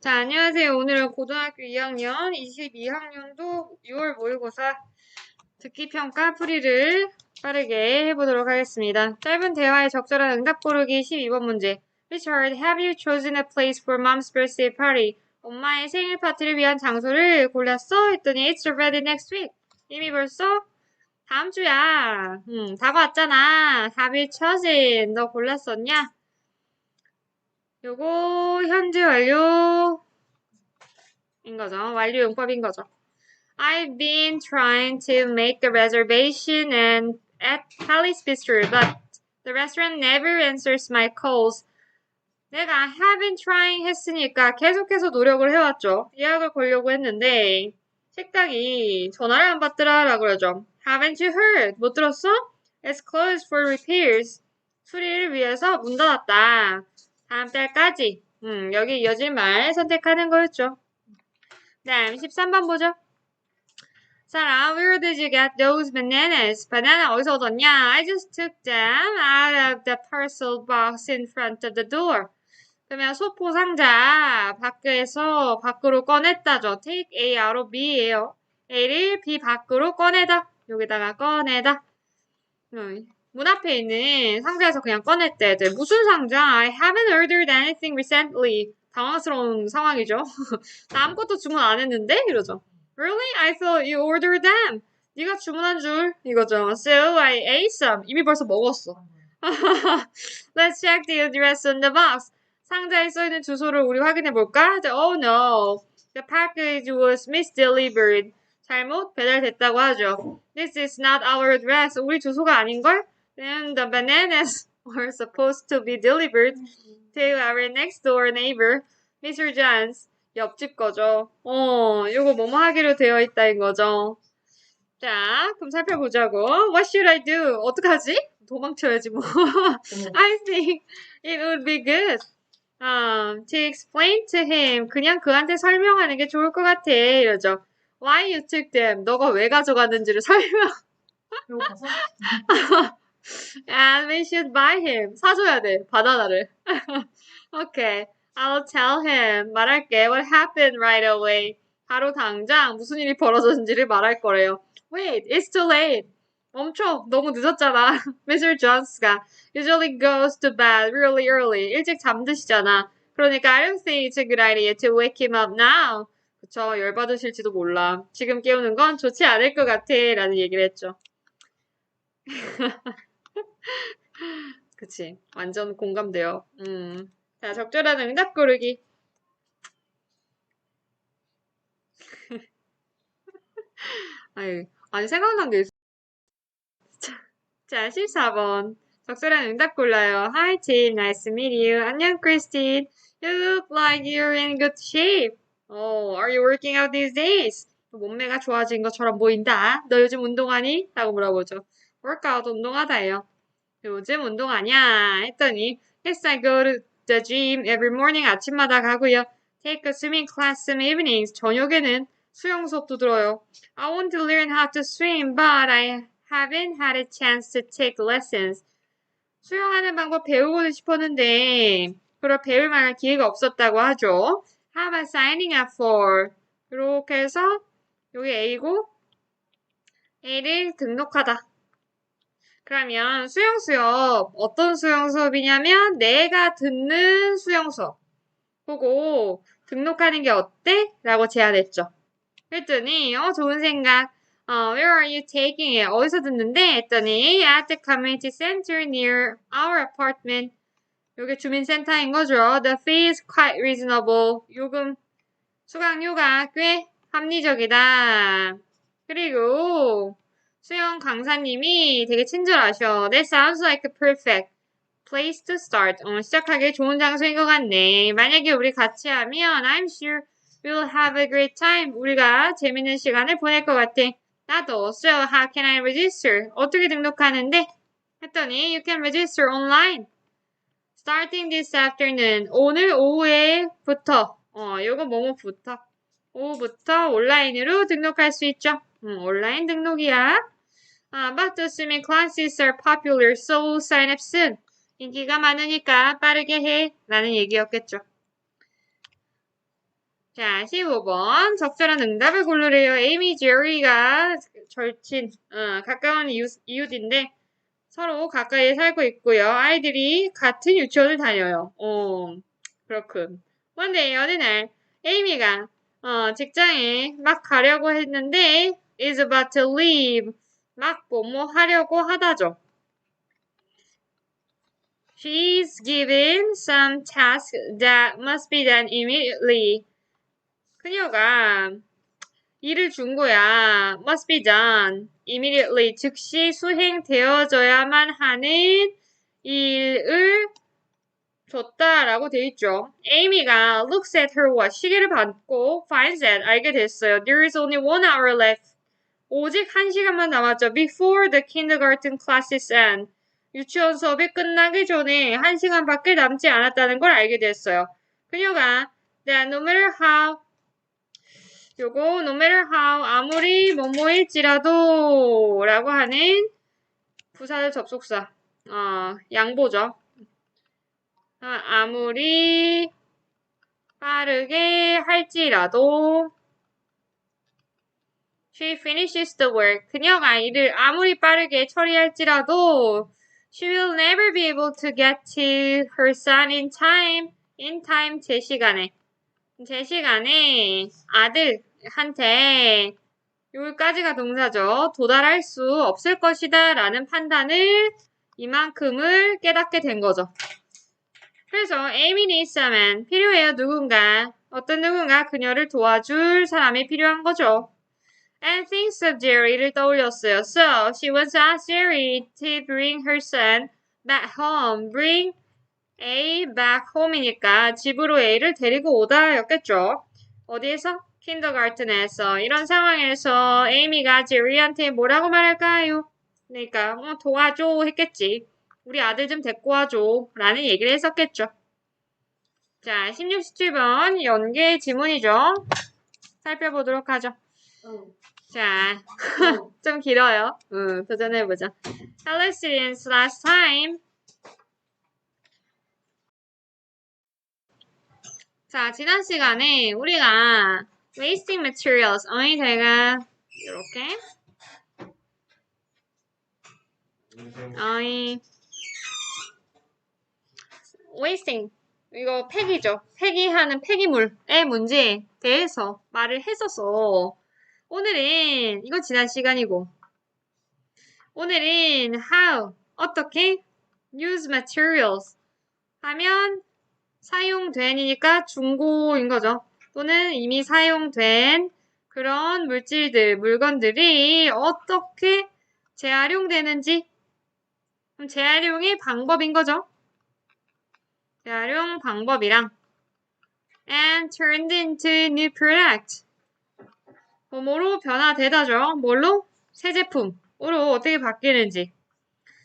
자, 안녕하세요. 오늘은 고등학교 2학년 22학년도 6월 모의고사 듣기 평가 풀이를 빠르게 해보도록 하겠습니다. 짧은 대화에 적절한 응답 고르기 12번 문제. Richard, have you chosen a place for mom's birthday party? 엄마의 생일 파티를 위한 장소를 골랐어? 했더니 it's already next week. 이미 벌써 다음 주야. 음, 다가왔잖아. Have you chosen? 너 골랐었냐? 요거 현재 완료 인 거죠. 완료 용법인 거죠. I've been trying to make a reservation and at Palace Bistro, but the restaurant never answers my calls. 내가 have been trying 했으니까 계속해서 노력을 해왔죠. 예약을 걸려고 했는데 식당이 전화를 안 받더라라고 그러죠. Haven't you heard? 못 들었어? It's closed for repairs. 수리를 위해서 문 닫았다. 다음 달까지. 음, 여기 이어질 말 선택하는 거였죠. 다음 13번 보죠. Sarah, where did you get those bananas? 바나나 어디서 얻었냐? I just took them out of the parcel box in front of the door. 그러면 소포 상자 밖에서 밖으로 꺼냈다죠. Take A out of B예요. A를 B 밖으로 꺼내다. 여기다가 꺼내다. 음, 문 앞에 있는 상자에서 그냥 꺼냈대. 네, 무슨 상자? I haven't ordered anything recently. 당황스러운 상황이죠. 나 아무것도 주문 안 했는데? 이러죠. Really? I thought you ordered them. 네가 주문한 줄 이거죠. So I ate some. 이미 벌써 먹었어. Let's check the address on the box. 상자에 써있는 주소를 우리 확인해 볼까? Oh no. The package was misdelivered. 잘못 배달됐다고 하죠. This is not our address. 우리 주소가 아닌걸? Then the bananas were supposed to be delivered to our next door neighbor, Mr. John's. 옆집 거죠. 어, 요거 뭐뭐 하기로 되어 있다인 거죠. 자, 그럼 살펴보자고. What should I do? 어떡하지? 도망쳐야지 뭐. I think it would be good. Um, to explain to him. 그냥 그한테 설명하는 게 좋을 것 같아. 이러죠. Why you took them? 너가 왜 가져갔는지를 설명. And we should buy him. 사줘야 돼. 바나나를. okay. I'll tell him. 말할게. What happened right away. 바로 당장 무슨 일이 벌어졌는지를 말할 거래요. Wait, it's too late. 멈춰. 너무 늦었잖아. Mr. Jones가 usually goes to bed really early. 일찍 잠드시잖아. 그러니까 I don't think it's a good idea to wake him up now. 그쵸. 열받으실지도 몰라. 지금 깨우는 건 좋지 않을 것 같아. 라는 얘기를 했죠. 그치. 완전 공감돼요. 음. 자, 적절한 응답 고르기. 아니, 아니, 생각난 게 있어. 자, 자, 14번. 적절한 응답 골라요. Hi, Tim. Nice to meet you. 안녕, Christine. You look like you're in good shape. Oh, are you working out these days? 몸매가 좋아진 것처럼 보인다. 너 요즘 운동하니? 라고 물어보죠. workout 운동하다예요. 요즘 운동하냐? 했더니 Yes, I go to the gym every morning. 아침마다 가고요. Take a swimming class some evenings. 저녁에는 수영 수업도 들어요. I want to learn how to swim, but I haven't had a chance to take lessons. 수영하는 방법 배우고 싶었는데 그걸 배울 만한 기회가 없었다고 하죠. How about signing up for? 이렇게 해서 여기 A고 A를 등록하다. 그러면 수영 수업 어떤 수영 수업이냐면 내가 듣는 수영 수업 보고 등록하는 게 어때? 라고 제안했죠. 그랬더니 어 좋은 생각. 어, where are you taking it? 어디서 듣는데? 했더니 at the community center near our apartment. 요게 주민센터인 거죠. The fee is quite reasonable. 요금 수강료가 꽤 합리적이다. 그리고 수영 강사님이 되게 친절하셔. That sounds like a perfect place to start. 어, 시작하기 좋은 장소인 것 같네. 만약에 우리 같이 하면 I'm sure we'll have a great time. 우리가 재밌는 시간을 보낼 것 같아. 나도. So how can I register? 어떻게 등록하는데? 했더니 you can register online. Starting this afternoon. 오늘 오후에부터. 어, 요거 뭐뭐부터. 오후부터 온라인으로 등록할 수 있죠. 음, 온라인 등록이야. 아, but swimming classes are popular, so soon. 인기가 많으니까 빠르게 해. 라는 얘기였겠죠. 자, 15번. 적절한 응답을 고르래요. 에이미, 제리가 절친, 어, 가까운 이웃, 이웃인데 서로 가까이에 살고 있고요. 아이들이 같은 유치원을 다녀요. 어, 그렇군. 근데 어느 날 에이미가 어, 직장에 막 가려고 했는데 is about to leave. 막 뭐뭐 하려고 하다죠. She's given some task that must be done immediately. 그녀가 일을 준 거야. must be done immediately. 즉시 수행되어져야만 하는 일을 줬다라고 돼 있죠. 에이미가 looks at her watch 시계를 받고 finds that 알게 됐어요. There is only one hour left. 오직 한 시간만 남았죠. Before the kindergarten classes end. 유치원 수업이 끝나기 전에 한 시간밖에 남지 않았다는 걸 알게 됐어요. 그녀가 that no matter how 요거 no matter how 아무리 뭐뭐일지라도 라고 하는 부사절 접속사 어, 양보죠. 아, 아무리 빠르게 할지라도 she finishes the work. 그녀가 일을 아무리 빠르게 처리할지라도 she will never be able to get to her son in time. in time 제 시간에. 제 시간에 아들한테 여기까지가 동사죠. 도달할 수 없을 것이다 라는 판단을 이만큼을 깨닫게 된 거죠. 그래서 에이미 needs a man. 필요해요 누군가. 어떤 누군가 그녀를 도와줄 사람이 필요한 거죠. And thinks of Jerry를 떠올렸어요. So she was asked Jerry to bring her son back home. Bring A back home이니까 집으로 A를 데리고 오다였겠죠. 어디에서? 킨더가르튼에서. 이런 상황에서 에이미가 제리한테 뭐라고 말할까요? 그러니까 어, 도와줘 했겠지. 우리 아들 좀 데리고 와줘. 라는 얘기를 했었겠죠. 자, 16, 17번 연계 지문이죠. 살펴보도록 하죠. 응. 자, 응. 좀 길어요. 응, 도전해보자. Hello students, last time. 자, 지난 시간에 우리가 wasting materials, 어이 제가 이렇게 어이 wasting 이거 폐기죠. 폐기하는 폐기물의 문제에 대해서 말을 했었어. 오늘은 이거 지난 시간이고 오늘은 how 어떻게 use materials 하면 사용된이니까 중고인 거죠. 또는 이미 사용된 그런 물질들, 물건들이 어떻게 재활용되는지 그럼 재활용의 방법인 거죠. 재활용 방법이랑 and turned into new product 뭐뭐로 변화되다죠. 뭘로? 새 제품으로 어떻게 바뀌는지.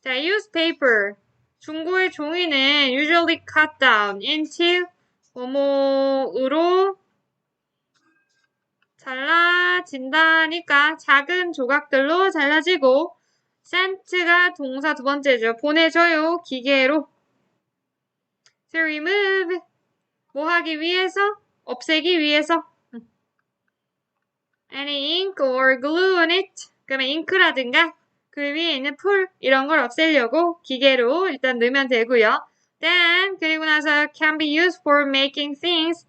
자, use paper. 중고의 종이는 usually cut down into 뭐뭐으로 잘라진다니까 작은 조각들로 잘라지고 sent가 동사 두 번째죠. 보내줘요. 기계로. to remove 뭐 하기 위해서? 없애기 위해서. Any ink or glue on it. 그러면 잉크라든가 그 위에 있는 풀 이런 걸 없애려고 기계로 일단 넣으면 되고요. Then 그리고 나서 can be used for making things.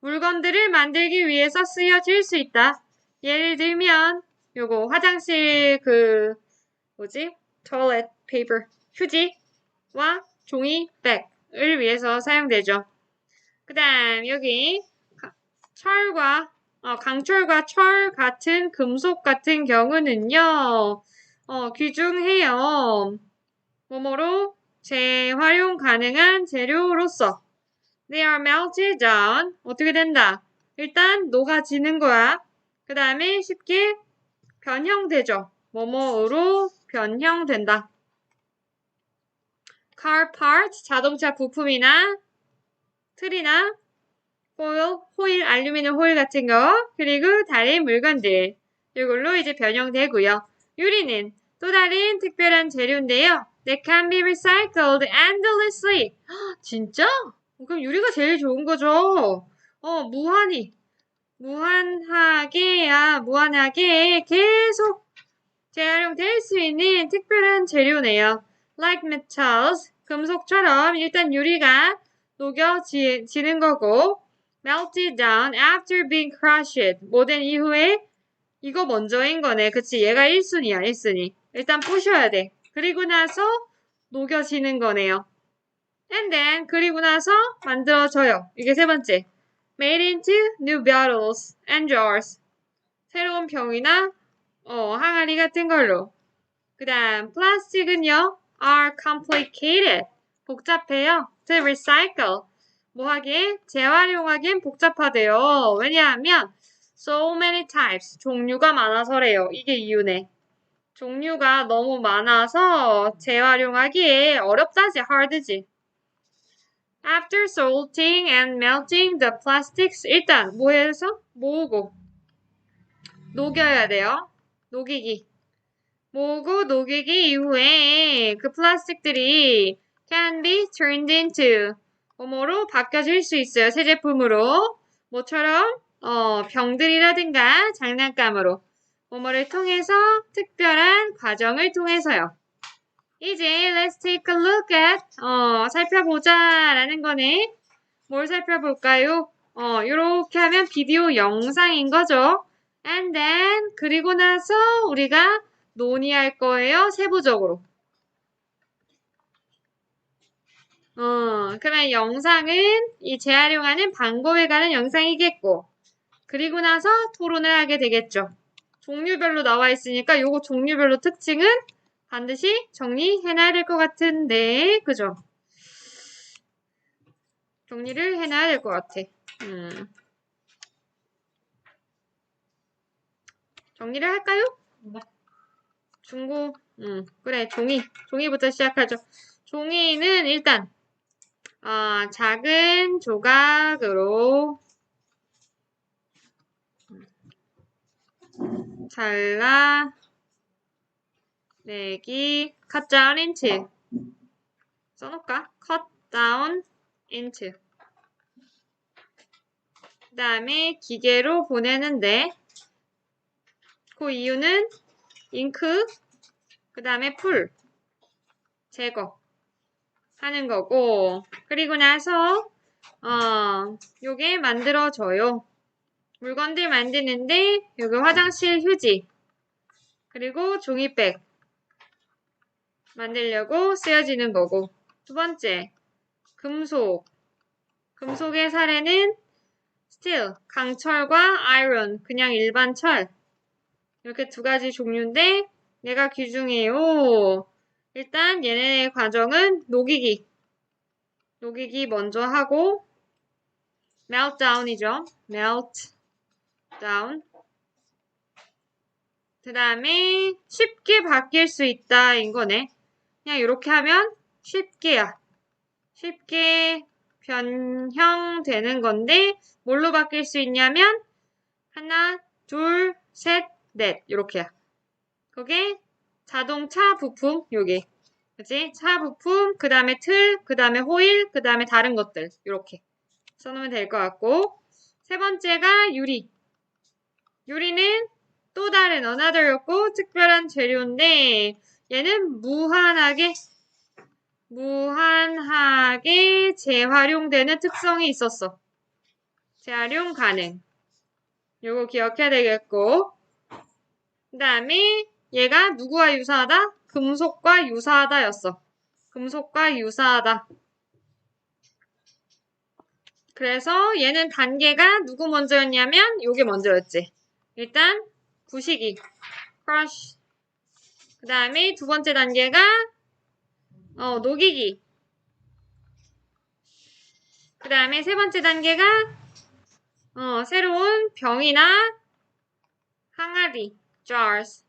물건들을 만들기 위해서 쓰여질 수 있다. 예를 들면 요거 화장실 그 뭐지? toilet paper 휴지와 종이 백을 위해서 사용되죠. 그 다음 여기 철과 어, 강철과 철 같은 금속 같은 경우는요. 어, 귀중해요. 뭐뭐로 재활용 가능한 재료로서 they are melted down 어떻게 된다? 일단 녹아지는 거야. 그 다음에 쉽게 변형되죠. 뭐뭐로 변형된다. car part 자동차 부품이나 틀이나 호일, 호일, 알루미늄 호일 같은 거, 그리고 다른 물건들. 이걸로 이제 변형되고요. 유리는 또 다른 특별한 재료인데요. That can be recycled endlessly. 헉, 진짜? 그럼 유리가 제일 좋은 거죠. 어, 무한히 무한하게야, 무한하게 계속 재활용될 수 있는 특별한 재료네요. Like metals, 금속처럼 일단 유리가 녹여지는 거고, melted down after being crushed. 뭐 된 이후에 이거 먼저인 거네. 그치? 얘가 1순위야, 1순위. 일단 부셔야 돼. 그리고 나서 녹여지는 거네요. And then, 그리고 나서 만들어져요. 이게 세 번째. Made into new bottles and jars. 새로운 병이나 어, 항아리 같은 걸로. 그 다음, 플라스틱은요, are complicated. 복잡해요. To recycle. 뭐 하기에? 재활용하기엔 복잡하대요. 왜냐하면, so many types. 종류가 많아서래요. 이게 이유네. 종류가 너무 많아서 재활용하기에 어렵다지, hard지. After salting and melting the plastics, 일단 뭐 해서? 모으고. 녹여야 돼요. 녹이기. 모으고 녹이기 이후에 그 플라스틱들이 can be turned into 뭐뭐로 바뀌어질 수 있어요. 새 제품으로. 뭐처럼 어, 병들이라든가 장난감으로 뭐뭐를 통해서 특별한 과정을 통해서요. 이제 let's take a look at 어, 살펴보자 라는 거네. 뭘 살펴볼까요? 어, 이렇게 하면 비디오 영상인 거죠. And then 그리고 나서 우리가 논의할 거예요. 세부적으로. 어, 그러면 영상은 이 재활용하는 방법에 관한 영상이겠고 그리고 나서 토론을 하게 되겠죠. 종류별로 나와 있으니까 요거 종류별로 특징은 반드시 정리해놔야 될 것 같은데 그죠? 정리를 해놔야 될 것 같아. 음. 정리를 할까요? 네. 중고, 음, 그래, 종이. 종이부터 시작하죠. 종이는 일단, 아, 작은 조각으로. 잘라. 내기. cut down into 써놓을까? cut down into 그 다음에 기계로 보내는데 그 이유는 잉크 그 다음에 풀 제거 하는 거고. 그리고 나서 어 요게 만들어져요. 물건들 만드는데 여기 화장실 휴지 그리고 종이백 만들려고 쓰여지는 거고. 두 번째 금속. 금속의 사례는 steel 강철과 iron 그냥 일반 철. 이렇게 두 가지 종류인데 얘가 귀중해요. 일단 얘네의 과정은 녹이기. 녹이기 먼저 하고 meltdown이죠. meltdown. 그 다음에 쉽게 바뀔 수 있다인 거네. 그냥 이렇게 하면 쉽게야. 쉽게 변형되는 건데 뭘로 바뀔 수 있냐면 하나, 둘, 셋, 넷 이렇게야. 그게 자동차 부품 여기. 그치? 차 부품, 그 다음에 틀, 그 다음에 호일, 그 다음에 다른 것들 이렇게 써놓으면 될 것 같고 세 번째가 유리. 유리는 또 다른 another였고 특별한 재료인데 얘는 무한하게 무한하게 재활용되는 특성이 있었어. 재활용 가능. 요거 기억해야 되겠고 그 다음에 얘가 누구와 유사하다? 금속과 유사하다였어. 금속과 유사하다. 그래서 얘는 단계가 누구 먼저였냐면 요게 먼저였지. 일단 부시기, crush. 그 다음에 두 번째 단계가 어, 녹이기. 그 다음에 세 번째 단계가 어, 새로운 병이나 항아리, jars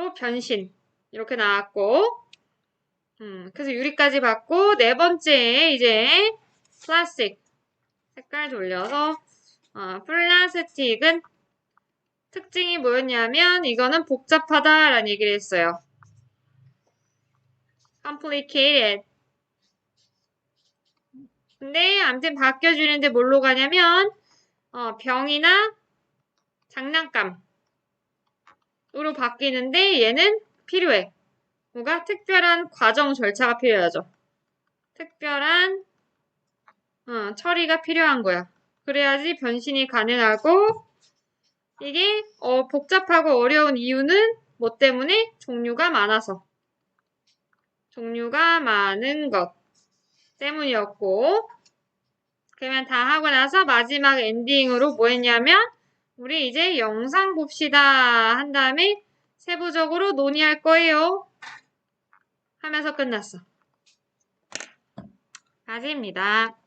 로 변신. 이렇게 나왔고 음, 그래서 유리까지 받고 네 번째 이제 플라스틱 색깔 돌려서 어, 플라스틱은 특징이 뭐였냐면 이거는 복잡하다 라는 얘기를 했어요. complicated. 근데 아무튼 바뀌어주는데 뭘로 가냐면 어, 병이나 장난감 으로 바뀌는데 얘는 필요해. 뭐가 특별한 과정 절차가 필요하죠. 특별한 어, 처리가 필요한 거야. 그래야지 변신이 가능하고 이게 어, 복잡하고 어려운 이유는 뭐 때문에? 종류가 많아서. 종류가 많은 것 때문이었고 그러면 다 하고 나서 마지막 엔딩으로 뭐 했냐면 우리 이제 영상 봅시다 한 다음에 세부적으로 논의할 거예요. 하면서 끝났어. 까지입니다.